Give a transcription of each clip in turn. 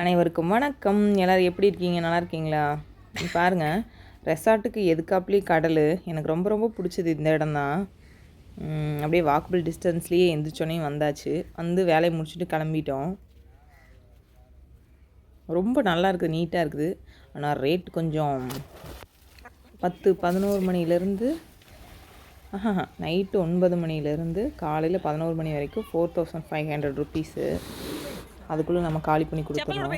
அனைவருக்கும் வணக்கம். எல்லோரும் எப்படி இருக்கீங்க? நல்லா இருக்கீங்களா? பாருங்கள் ரெசார்ட்டுக்கு எதுக்காப்புலேயே கடல்? எனக்கு ரொம்ப ரொம்ப பிடிச்சது இந்த இடம் தான் அப்படியே வாக்கபிள் டிஸ்டன்ஸ்லேயே எந்திரிச்சோன்னே வந்தாச்சு. வந்து வேலையை முடிச்சுட்டு கிளம்பிட்டோம். ரொம்ப நல்லா இருக்குது நீட்டாக இருக்குது. ஆனால் ரேட் கொஞ்சம் பத்து பதினோரு மணிலேருந்து நைட்டு ஒன்பது மணிலேருந்து காலையில் பதினோரு மணி வரைக்கும் four thousand five hundred rupees அதுக்குள்ளே நம்ம காலி பண்ணி கொடுத்துடணும்.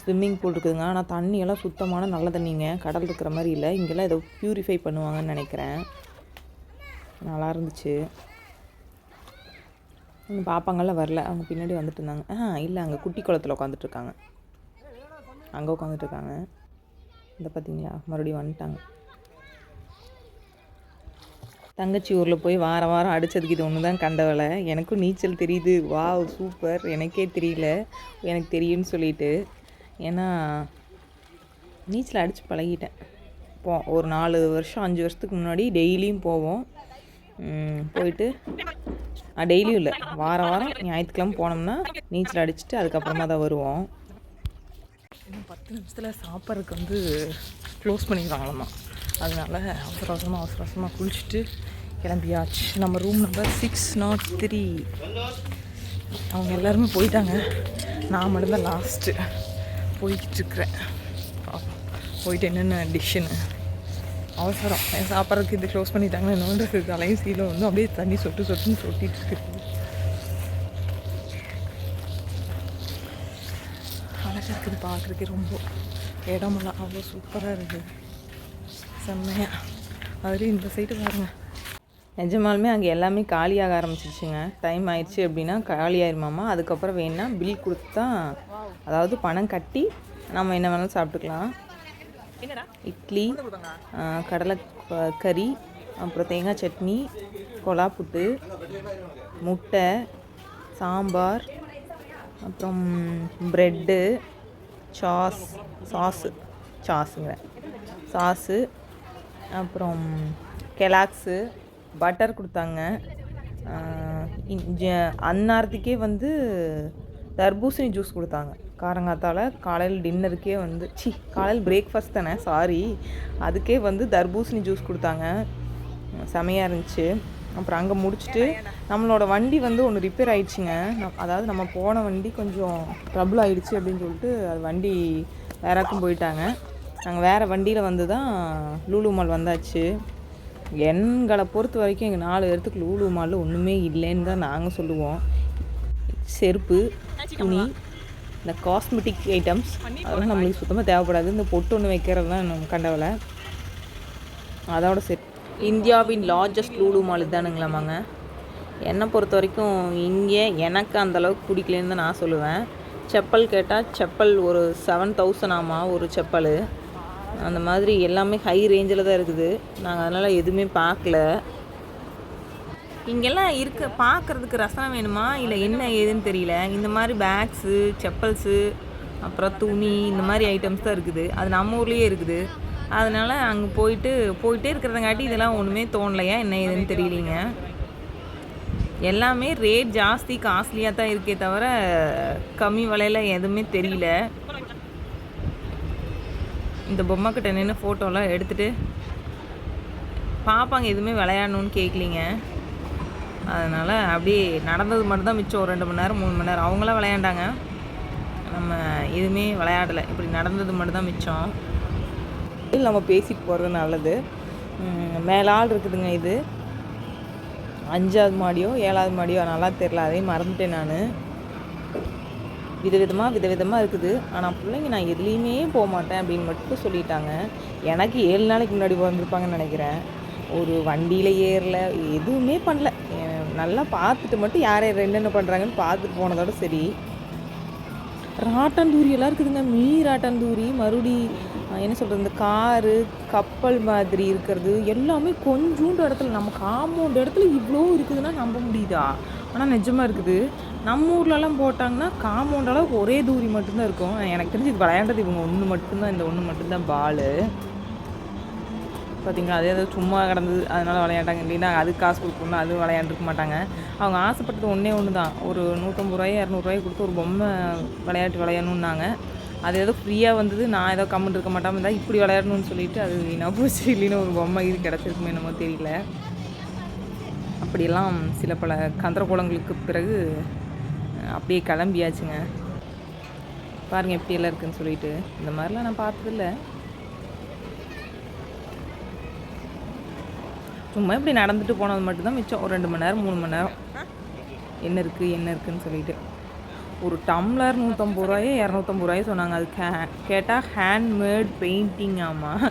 ஸ்விம்மிங் பூல் இருக்குதுங்க. ஆனால் தண்ணியெல்லாம் சுத்தமான நல்ல தண்ணிங்க. கடல் இருக்கிற மாதிரி இல்லை. இங்கெல்லாம் ஏதோ ப்யூரிஃபை பண்ணுவாங்கன்னு நினைக்கிறேன். நல்லா இருந்துச்சு. பாப்பாங்கெல்லாம் வரல. அவங்க பின்னாடி வந்துட்டு இருந்தாங்க. ஆ இல்லை அங்கே குட்டி குளத்தில் உட்காந்துட்டு இருக்காங்க. அங்கே உட்காந்துட்டு இருக்காங்க. இந்த பார்த்தீங்களா மறுபடியும் வந்துட்டாங்க. தங்கச்சி ஊரில் போய் வாரம் வாரம் அடித்ததுக்கு இது ஒன்று தான் கண்டவலை எனக்கும் நீச்சல் தெரியுது. வா சூப்பர். எனக்கே தெரியல. எனக்கு தெரியும்னு சொல்லிட்டு. ஏன்னா நீச்சல் அடித்து பழகிட்டேன். போ ஒரு நாலு வருஷம் அஞ்சு வருஷத்துக்கு முன்னாடி டெய்லியும் போவோம். போயிட்டு டெய்லியும் இல்லை. வாரம் வாரம் ஞாயிற்றுக்கிழமை போனோம்னா நீச்சல் அடிச்சுட்டு அதுக்கப்புறமா தான் வருவோம். இன்னும் பத்து நிமிஷத்தில் சாப்பிட்றதுக்கு வந்து க்ளோஸ் பண்ணிடுவாங்களாம்மா அதனால அவசர அவசரமாக அவசர அவசரமாக குளிச்சுட்டு கிளம்பியாச்சு. நம்ம room number six not three அவங்க எல்லாருமே போயிட்டாங்க. நான் மட்டும்தான் லாஸ்ட்டு போய்கிட்டுருக்குறேன் போயிட்டு என்னென்ன டிஷ்ஷுன்னு அவசரம். சாப்பிட்றதுக்கு இது க்ளோஸ் பண்ணிட்டாங்கன்னு என்னன்றது தலையும் சீலும் வந்து அப்படியே தண்ணி சொட்டு சொட்டுன்னு சொட்டிட்டு இருக்குது இருக்குது பார்க்குறதுக்கே ரொம்ப இடமெல்லாம் அவ்வளோ சூப்பராக இருக்குது செம்மையாக அதுலேயும் இந்த சைடு பாருங்க. நிஜமாலுமே அங்கே எல்லாமே காலியாக ஆரம்பிச்சிருச்சுங்க. டைம் ஆயிடுச்சு அப்படின்னா காலி ஆயிருமாமா? அதுக்கப்புறம் வேணா பில் கொடுத்து அதாவது பணம் கட்டி நம்ம என்ன வேணாலும் சாப்பிட்டுக்கலாம். இட்லி கடலை கறி அப்புறம் தேங்காய் சட்னி கொலா புட்டு முட்டை சாம்பார் அப்புறம் ப்ரெட்டு சாஸ் சாஸு சாஸுங்க. சாஸு அப்புறம் கெலாக்ஸு பட்டர் கொடுத்தாங்க. இஞ்ச- அந்நேரத்துக்கே வந்து தர்பூசணி ஜூஸ் கொடுத்தாங்க. காரங்காத்தால் காலையில் டின்னருக்கே வந்து சி காலையில் பிரேக்ஃபாஸ்ட் தானே சாரி அதுக்கே வந்து தர்பூசணி ஜூஸ் கொடுத்தாங்க. செமையாக இருந்துச்சு. அப்புறம் அங்கே முடிச்சுட்டு நம்மளோட வண்டி வந்து ஒன்று ரிப்பேர் ஆயிடுச்சுங்க. அதாவது நம்ம போன வண்டி கொஞ்சம் ட்ரபுள் ஆயிடுச்சு அப்படின்னு சொல்லிட்டு அது வண்டி வேறாக்கும் போயிட்டாங்க. நாங்கள் வேறு வண்டியில் வந்து தான் லூலு மால் வந்தாச்சு. எங்களை பொறுத்த வரைக்கும் எங்கள் நாலு பேர்த்துக்கு லூலு மால் ஒன்றுமே இல்லைன்னு தான் நாங்கள் சொல்லுவோம். செருப்பு துணி இந்த காஸ்மெட்டிக் ஐட்டம்ஸ் அதெல்லாம் நம்மளுக்கு சுத்தமாக தேவைப்படாது. இந்த பொட்டு ஒன்று வைக்கிறது தான் நம்ம கண்டவலை. அதோட செட் இந்தியாவின் லார்ஜஸ்ட் லூலு மால் தானுங்களாமாங்க என்னை பொறுத்த வரைக்கும் இங்கே எனக்கு அந்தளவுக்கு பிடிக்கலன்னு தான் நான் சொல்லுவேன். செப்பல் கேட்டால் செப்பல் ஒரு செவன் தௌசண்ட் ஆமா ஒரு செப்பல். அந்த மாதிரி எல்லாமே ஹை ரேஞ்சில் தான் இருக்குது. நாங்கள் அதனால் எதுவுமே பார்க்கல. இங்கெல்லாம் இருக்க பார்க்குறதுக்கு ரசனம் வேணுமா? இல்லை என்ன ஏதுன்னு தெரியல. இந்த மாதிரி பேக்ஸு செப்பல்ஸு அப்புறம் துணி இந்த மாதிரி ஐட்டம்ஸ் தான் இருக்குது. அது நம்ம ஊர்லேயே இருக்குது. அதனால் அங்கே போயிட்டு போயிட்டே இருக்கிறதங்காட்டி இதெல்லாம் ஒன்றுமே தோணலையா? என்ன ஏதுன்னு தெரியலீங்க. எல்லாமே ரேட் ஜாஸ்தி காஸ்ட்லியாக தான் இருக்கே தவிர கம்மி விலையில எதுவுமே தெரியல. இந்த பொம்மை கிட்ட நின்று ஃபோட்டோலாம் எடுத்துகிட்டு பாப்பாங்க எதுவுமே விளையாடணும்னு கேட்கலிங்க அதனால் அப்படியே நடந்தது மட்டும்தான் மிச்சம். ஒரு ரெண்டு மணி நேரம் மூணு மணி நேரம். அவங்களாம் விளையாண்டாங்க. நம்ம எதுவுமே விளையாடலை. இப்படி நடந்தது மட்டும்தான் மிச்சம். இது நம்ம பேசிட்டு போகிறது நல்லது. மேலாள் மேலால் இருக்குதுங்க இது. அஞ்சாவது மாடியோ ஏழாவது மாடியோ நல்லா தெரில அதையும் மறந்துட்டேன் நான். விதவிதமாக விதவிதமாக இருக்குது. ஆனால் பிள்ளைங்க நான் எதுலேயுமே போக மாட்டேன் அப்படின்னு மட்டும் சொல்லிட்டாங்க. எனக்கு ஏழு நாளைக்கு முன்னாடி வந்திருப்பாங்கன்னு நினைக்கிறேன். ஒரு வண்டியில் ஏறல எதுவுமே பண்ணல. நல்லா பார்த்துட்டு மட்டும் யார் யார் என்னென்ன பண்ணுறாங்கன்னு பார்த்துட்டு போனதோட சரி. ராட்டாந்தூரி எல்லாம் இருக்குதுங்க. மீ ராட்டாந்தூரி மறுபடி என்ன சொல்கிறது இந்த காரு கப்பல் மாதிரி இருக்கிறது எல்லாமே கொஞ்சோண்டு இடத்துல நம்ம காம்பவுண்ட் இடத்துல இவ்வளோ இருக்குதுன்னா நம்ப முடியுதா? ஆனால் நிஜமாக இருக்குது. நம்ம ஊர்லலாம் போட்டாங்கன்னா காம்பவுண்ட் அளவுக்கு ஒரே தூரி மட்டும்தான் இருக்கும். எனக்கு தெரிஞ்சு இது விளையாண்டது இவங்க ஒன்று மட்டும்தான் இந்த ஒன்று மட்டும்தான் பாலு. பார்த்தீங்களா அதே ஏதோ சும்மா கிடந்தது அதனால் விளையாண்டாங்க. இல்லைன்னா அதுக்கு காசு கொடுக்கணும் அது விளையாண்டுருக்க மாட்டாங்க. அவங்க ஆசைப்பட்டது ஒன்றே ஒன்று தான் ஒரு நூற்றம்பது ரூபாய் இரநூறுவாய் கொடுத்து ஒரு பொம்மை விளையாட்டு விளையாடணுன்னாங்க அது ஏதோ ஃப்ரீயாக வந்தது நான் ஏதோ கம்முன்னு இருக்க மாட்டாமல் இருந்தால் இப்படி விளையாடணும்னு சொல்லிட்டு அது வீணாக போச்சு. இல்லைன்னு ஒரு பொம்மை இது கிடச்சிருக்குமே என்னமோ தெரியல. அப்படியெல்லாம் சில பல கந்தரகோலங்களுக்கு பிறகு அப்படியே கிளம்பியாச்சுங்க. பாருங்கள் எப்படியெல்லாம் இருக்குதுன்னு சொல்லிட்டு. இந்த மாதிரிலாம் நான் பார்த்ததில்ல. சும்மா இப்படி நடந்துட்டு போனது மட்டும்தான் மிச்சம். ஒரு ரெண்டு மணி நேரம் மூணு மணி நேரம். என்ன இருக்குது என்ன இருக்குன்னு சொல்லிட்டு. ஒரு டம்ளர் நூற்றம்பது ரூபாயோ இரநூத்தம்பது ரூபாயோ சொன்னாங்க. அது கே கேட்டால் ஹேண்ட்மேட் பெயிண்டிங் ஆமாம்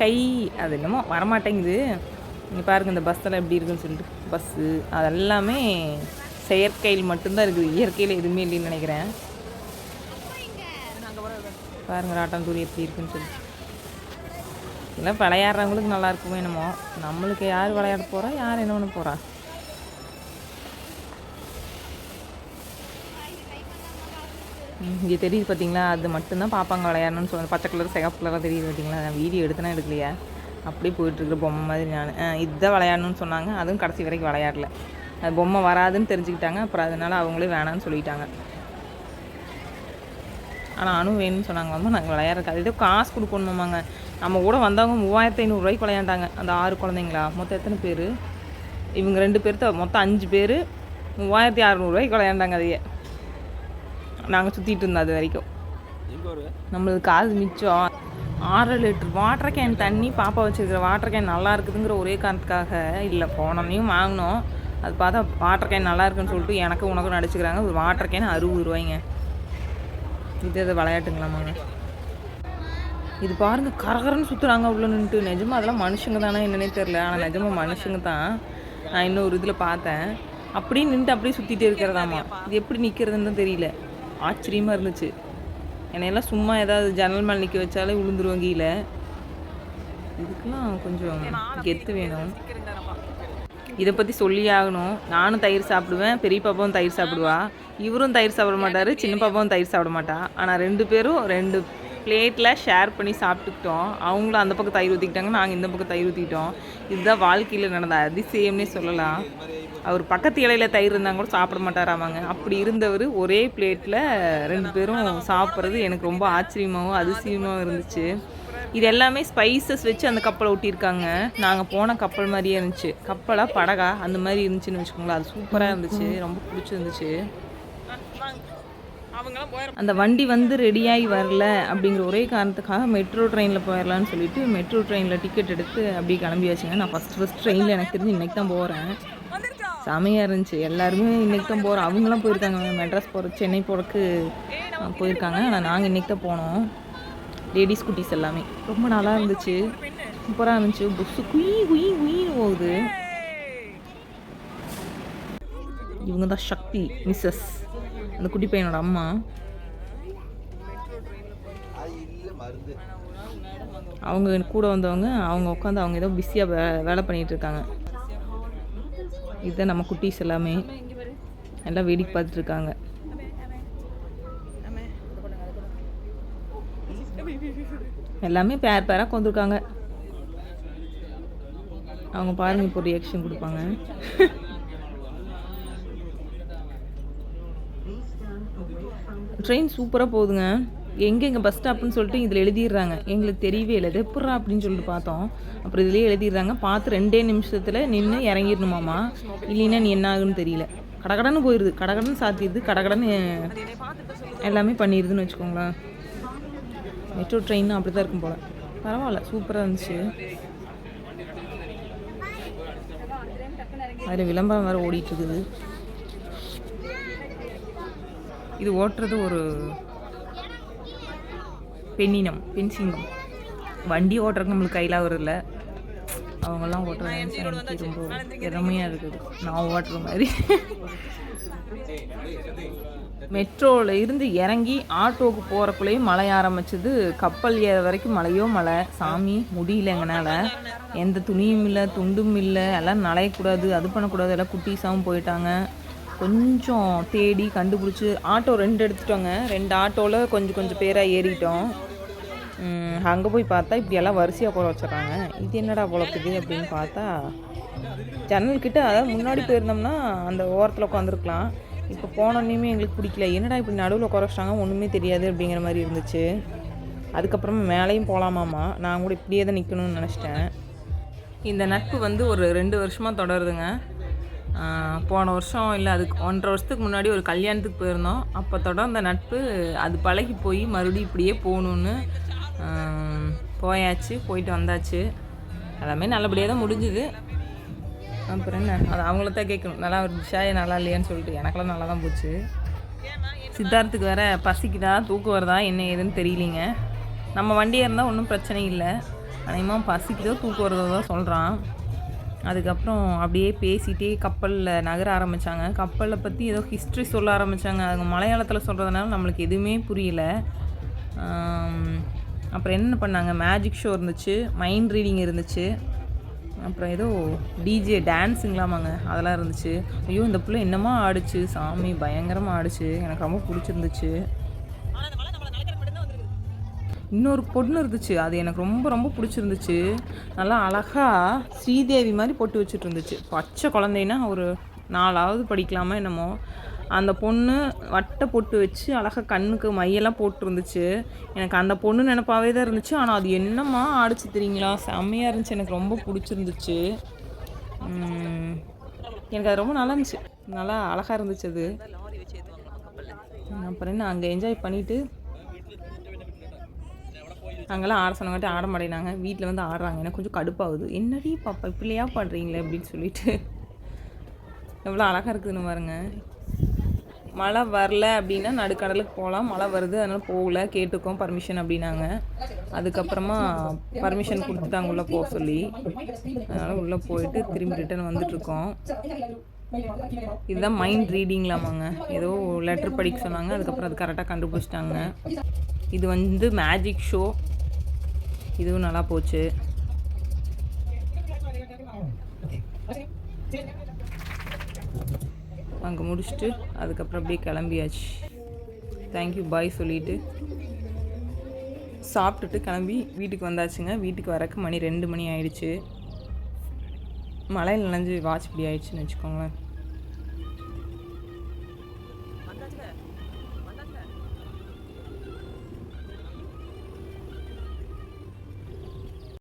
கை அது என்னமோ வரமாட்டேங்குது. இங்கே பாருங்க இந்த பஸ்ஸெல்லாம் எப்படி இருக்குன்னு சொல்லிட்டு. பஸ்ஸு அதெல்லாமே செயற்கையில் மட்டும்தான் இருக்குது. இயற்கையில் எதுவுமே இல்லைன்னு நினைக்கிறேன். பாருங்க ராட்டாந்தூரி எப்படி இருக்குன்னு சொல்லிட்டு. இதெல்லாம் விளையாடுறவங்களுக்கு நல்லா இருக்குமோ என்னமோ. நம்மளுக்கு யார் விளையாட போகிறா யார் என்ன பண்ண போகிறா இங்கே தெரியுது பார்த்தீங்களா அது மட்டும்தான் பார்ப்பாங்க விளையாடணும்னு சொல்லி பச்சை கலர் சிகப்பு கலராக தெரியுது பார்த்தீங்களா நான் வீடியோ எடுத்தனா எடுக்கலையா? அப்படியே போயிட்டுருக்குற பொம்மை மாதிரி நான். இதுதான் விளையாடணும்னு சொன்னாங்க. அதுவும் கடைசி வரைக்கும் விளையாடல. அது பொம்மை வராதுன்னு தெரிஞ்சுக்கிட்டாங்க. அப்புறம் அதனால அவங்களே வேணான்னு சொல்லிட்டாங்க. ஆனால் அணு வேணும்னு சொன்னாங்க. வந்து நாங்கள் விளையாடுறக்கு அது ஏதோ காசு கொடுக்கணுமாங்க. நம்ம கூட வந்தவங்க மூவாயிரத்து ஐநூறுரூவாய்க்கு விளையாண்டாங்க. அந்த ஆறு குழந்தைங்களா? மொத்தம் எத்தனை பேர்? இவங்க ரெண்டு பேர்த்த மொத்தம் அஞ்சு பேர் மூவாயிரத்தி அறநூறுவாய்க்கு விளையாண்டாங்க அதையே. நாங்கள் சுற்றிட்டு இருந்தோம் அது வரைக்கும். நம்மளுக்கு காசு மிச்சம். ஆறு லிட்டர் வாட்டர் கேன் தண்ணி பாப்பா வச்சிருக்கிற வாட்டர் கேன் நல்லா இருக்குதுங்கிற ஒரே காரணத்துக்காக இல்லை போனோன்னையும் வாங்கினோம். அது பார்த்தா வாட்டர் கேன் நல்லா இருக்குன்னு சொல்லிட்டு எனக்கு உனக்கும் நடிச்சுக்கிறாங்க. ஒரு வாட்டர் கேன் அறுபது ரூபாய்ங்க. இது எது விளையாட்டுங்களாமாங்க இது பாருங்க கரகரன்னு சுற்றுறாங்க உள்ள நின்றுட்டு நிஜமா அதெல்லாம் மனுஷங்க தானே என்னன்னே தெரில ஆனால் நிஜமா மனுஷங்க தான். நான் இன்னொரு இதில் பார்த்தேன். அப்படியே நின்றுட்டு அப்படியே சுற்றிட்டே இருக்கிறதாமா? இது எப்படி நிற்கிறதுன்னு தான் தெரியல. ஆச்சரியமாக இருந்துச்சு. என்னையெல்லாம் சும்மா ஏதாவது ஜன்னல் மேலே நிற்க வச்சாலே விழுந்துருவோம் கீழே. இதுக்கெல்லாம் கொஞ்சம் கெத்து வேணும். இதை பற்றி சொல்லி ஆகணும். நானும் தயிர் சாப்பிடுவேன் பெரிய பாப்பாவும் தயிர் சாப்பிடுவா. இவரும் தயிர் சாப்பிட மாட்டார் சின்ன பாப்பாவும் தயிர் சாப்பிட மாட்டா. ஆனால் ரெண்டு பேரும் ரெண்டு பிளேட்டில் ஷேர் பண்ணி சாப்பிட்டுக்கிட்டோம். அவங்களும் அந்த பக்கம் தயிர் ஊற்றிக்கிட்டாங்க நாங்கள் இந்த பக்கம் தயிர் ஊற்றிக்கிட்டோம் இதுதான் வாழ்க்கையில் நடந்த அதிசயம்னே சொல்லலாம். அவர் பக்கத்து இலையில தயிர் இருந்தாங்க கூட சாப்பிட மாட்டாராமாங்க அப்படி இருந்தவர் ஒரே பிளேட்டில் ரெண்டு பேரும் சாப்பிட்றது எனக்கு ரொம்ப ஆச்சரியமாகவும் அதிசயமாகவும் இருந்துச்சு. இது எல்லாமே ஸ்பைசஸ் வச்சு அந்த கப்பலை ஒட்டியிருக்காங்க. நாங்கள் போன கப்பல் மாதிரியே இருந்துச்சு. கப்பலா படகா அந்த மாதிரி இருந்துச்சுன்னு வச்சுக்கோங்களேன். அது சூப்பராக இருந்துச்சு. ரொம்ப பிடிச்சிருந்துச்சு. அந்த வண்டி வந்து ரெடியாகி வரல அப்படிங்கிற ஒரே காரணத்துக்காக மெட்ரோ ட்ரெயினில் போயிடலான்னு சொல்லிட்டு மெட்ரோ ட்ரெயினில் டிக்கெட் எடுத்து அப்படியே கிளம்பியாச்சுங்க. நான் ஃபஸ்ட் ஃபஸ்ட் ட்ரெயினில் எனக்கு தெரிஞ்சு இன்றைக்கி தான் போகிறேன் செமையாக இருந்துச்சு. எல்லாருமே இன்றைக்கி தான் போகிறோம் அவங்களாம் போயிருக்காங்க. மெட்ராஸ் போகிற சென்னை போகிறதுக்கு போயிருக்காங்க. ஆனால் நாங்கள் இன்றைக்கி தான் போனோம். லேடிஸ் குட்டீஸ் எல்லாமே. ரொம்ப நல்லா இருந்துச்சு. சூப்பராக இருந்துச்சு. புஸ்ஸு குயி குயி குயின்னு போகுது. இவங்க தான் சக்தி மிஸ்ஸஸ். அந்த குட்டி பையனோட அம்மா. அவங்க கூட வந்தவங்க அவங்க உட்காந்து அவங்க ஏதோ பிஸியாக வே வேலை பண்ணிகிட்டு இருக்காங்க. இதுதான் நம்ம குட்டீஸ் எல்லாமே. எல்லாம் வேடிக்கை பார்த்துட்ருக்காங்க. எல்லாமே பேர் பேராக கொண்டிருக்காங்க. அவங்க பாருங்க இப்போ ரியாக்ஷன் கொடுப்பாங்க. ட்ரெயின் சூப்பராக போகுதுங்க. எங்கே பஸ் ஸ்டாப்னு சொல்லிட்டு இதில் எழுதிடுறாங்க. எங்களுக்கு தெரியவே இல்லை. இது அப்படின்னு சொல்லிட்டு பார்த்தோம். அப்புறம் இதுலேயே எழுதிடுறாங்க. பார்த்து ரெண்டே நிமிஷத்தில் நின்று இறங்கிடணுமாமா? இல்லைன்னா நீ என்ன ஆகுன்னு தெரியல. கடகடன்னு போயிடுது கடகடன்னு சாத்திடுது. கடகடன்னு எல்லாமே பண்ணிடுதுன்னு வச்சுக்கோங்களேன். மெட்ரோ ட்ரெயின் அப்படி தான் இருக்கும் போல். பரவாயில்ல. சூப்பராக இருந்துச்சு. அதில் விளம்பரம் வேறு ஓடிட்டுருக்குது இது ஓட்டுறது ஒரு பெண்ணினம் பெண் சிங்கம். வண்டி ஓட்டுறதுக்கு நம்மளுக்கு கையில் வருதில்ல அவங்கெல்லாம் ஓட்டுறது ரொம்ப திறமையாக இருக்குது. நான் ஓட்டுற மாதிரி. மெட்ரோவில் இருந்து இறங்கி ஆட்டோவுக்கு போகிறக்குள்ளேயும் மழை ஆரம்பிச்சது. கப்பல் ஏற வரைக்கும் மழையோ மழை. சாமி முடியல எங்கனால. எந்த துணியும் இல்லை துண்டும் இல்லை. எல்லாம் நனையக்கூடாது அது பண்ணக்கூடாது. எல்லாம் குட்டீஸாகவும் போயிட்டாங்க. கொஞ்சம் தேடி கண்டுபிடிச்சி ஆட்டோ ரெண்டு எடுத்துட்டோங்க. ரெண்டு ஆட்டோவில் கொஞ்சம் கொஞ்சம் பேராக ஏறிட்டோம். அங்கே போய் பார்த்தா இப்படியெல்லாம் வரிசையாக போட வச்சிடறாங்க இது என்னடா பொழக்குது அப்படின்னு பார்த்தா ஜன்னல்கிட்ட அதாவது முன்னாடி போயிருந்தோம்னா அந்த ஓரத்தில் உட்காந்துருக்கலாம் இப்போ போனோன்னே எங்களுக்கு பிடிக்கல. என்னடா இப்படி நடுவில் குறைச்சிட்டாங்க ஒன்றுமே தெரியாது அப்படிங்கிற மாதிரி இருந்துச்சு. அதுக்கப்புறமா மேலேயும் போகலாமாம்மா நான் கூட இப்படியே தான் நிற்கணும்னு நினச்சிட்டேன். இந்த நட்பு வந்து ஒரு ரெண்டு வருஷமாக தொடருதுங்க. போன வருஷம் இல்லை அதுக்கு ஒன்றரை வருஷத்துக்கு முன்னாடி ஒரு கல்யாணத்துக்கு போயிருந்தோம். அப்போ தொடர்ந்த நட்பு அது பழகி போய் மறுபடியும் இப்படியே போகணுன்னு போயாச்சு போயிட்டு வந்தாச்சு. எல்லாமே நல்லபடியாக தான் முடிஞ்சுது. அப்புறம் என்ன? அது அவங்கள தான் கேட்கணும். நல்லா இருந்துச்சா? நல்லா இல்லையான்னு சொல்லிட்டு. எனக்கெல்லாம் நல்லா தான் போச்சு. சித்தார்த்துக்கு வேற பசிக்குதா? தூக்கம் வருதா? என்ன ஏதுன்னு தெரியலிங்க. நம்ம வண்டியாக இருந்தால் ஒன்றும் பிரச்சனை இல்லை. அநேகமாக பசிக்குதோ தூக்கம் வருதோ தான் சொல்கிறான் அதுக்கப்புறம் அப்படியே பேசிகிட்டே கப்பலில் நகர ஆரம்பித்தாங்க கப்பலை பற்றி ஏதோ ஹிஸ்ட்ரி சொல்ல ஆரம்பித்தாங்க அவங்க மலையாளத்தில் சொல்கிறதுனால நம்மளுக்கு எதுவுமே புரியல. அப்புறம் என்ன பண்ணாங்க? மேஜிக் ஷோ இருந்துச்சு மைண்ட் ரீடிங் இருந்துச்சு. அப்புறம் ஏதோ டிஜே டான்ஸுங்களாமாங்க அதெல்லாம் இருந்துச்சு. ஐயோ இந்த பிள்ளை என்னமா ஆடிச்சு? சாமி பயங்கரமாக ஆடிச்சு. எனக்கு ரொம்ப பிடிச்சிருந்துச்சு. இன்னொரு பொண்ணு இருந்துச்சு. அது எனக்கு ரொம்ப ரொம்ப பிடிச்சிருந்துச்சு. நல்லா அழகாக ஸ்ரீதேவி மாதிரி பொட்டு வச்சுட்டு இருந்துச்சு பச்சை குழந்தைன்னா ஒரு நாலாவது படிக்கலாமா என்னமோ. அந்த பொண்ணு வட்டை பொட்டு வச்சு அழகாக கண்ணுக்கு மையெல்லாம் போட்டுருந்துச்சு. எனக்கு அந்த பொண்ணு நினப்பாவே தான் இருந்துச்சு. ஆனால் அது என்னம்மா ஆடிச்சு தெரியுங்களா? செம்மையாக இருந்துச்சு. எனக்கு ரொம்ப பிடிச்சிருந்துச்சு. எனக்கு அது ரொம்ப நல்லா இருந்துச்சு. நல்லா அழகாக இருந்துச்சு அது. அப்புறம் என்ன அங்கே என்ஜாய் பண்ணிவிட்டு அங்கெல்லாம் ஆட சொன்னங்காட்டி ஆட மாட்டேனாங்க வீட்டில் வந்து ஆடுறாங்க. எனக்கு கொஞ்சம் கடுப்பாகுது. என்னடி பாப்பா இப்படியா பாடுறீங்களே? அப்படின்னு சொல்லிட்டு. எவ்வளோ அழகாக இருக்குதுன்னு பாருங்க. மழை வரல அப்படின்னா நடுக்கடலுக்கு போகலாம். மழை வருது அதனால் போகல. கேட்டுக்கோம் பர்மிஷன் அப்படின்னாங்க. அதுக்கப்புறமா பர்மிஷன் கொடுத்துட்டாங்க உள்ளே போக சொல்லி அதனால் உள்ளே போயிட்டு திரும்பி ரிட்டர்ன் வந்துட்டுருக்கோம் இதுதான் மைண்ட் ரீடிங்லாமாங்க ஏதோ லெட்டர் படிக்க சொன்னாங்க. அதுக்கப்புறம் அது கரெக்டாக கண்டுபிடிச்சிட்டாங்க. இது வந்து மேஜிக் ஷோ இதுவும் நல்லா போச்சு. அங்கே முடிச்சுட்டு அதுக்கப்புறம் அப்படியே கிளம்பியாச்சு. தேங்க்யூ பாய் சொல்லிட்டு. சாப்பிட்டுட்டு கிளம்பி வீட்டுக்கு வந்தாச்சுங்க. வீட்டுக்கு வரக்கு மணி ரெண்டு மணி ஆயிடுச்சு. மழையில் நினைஞ்சு வாட்ச் இப்படி ஆயிடுச்சுன்னு வச்சுக்கோங்களேன்.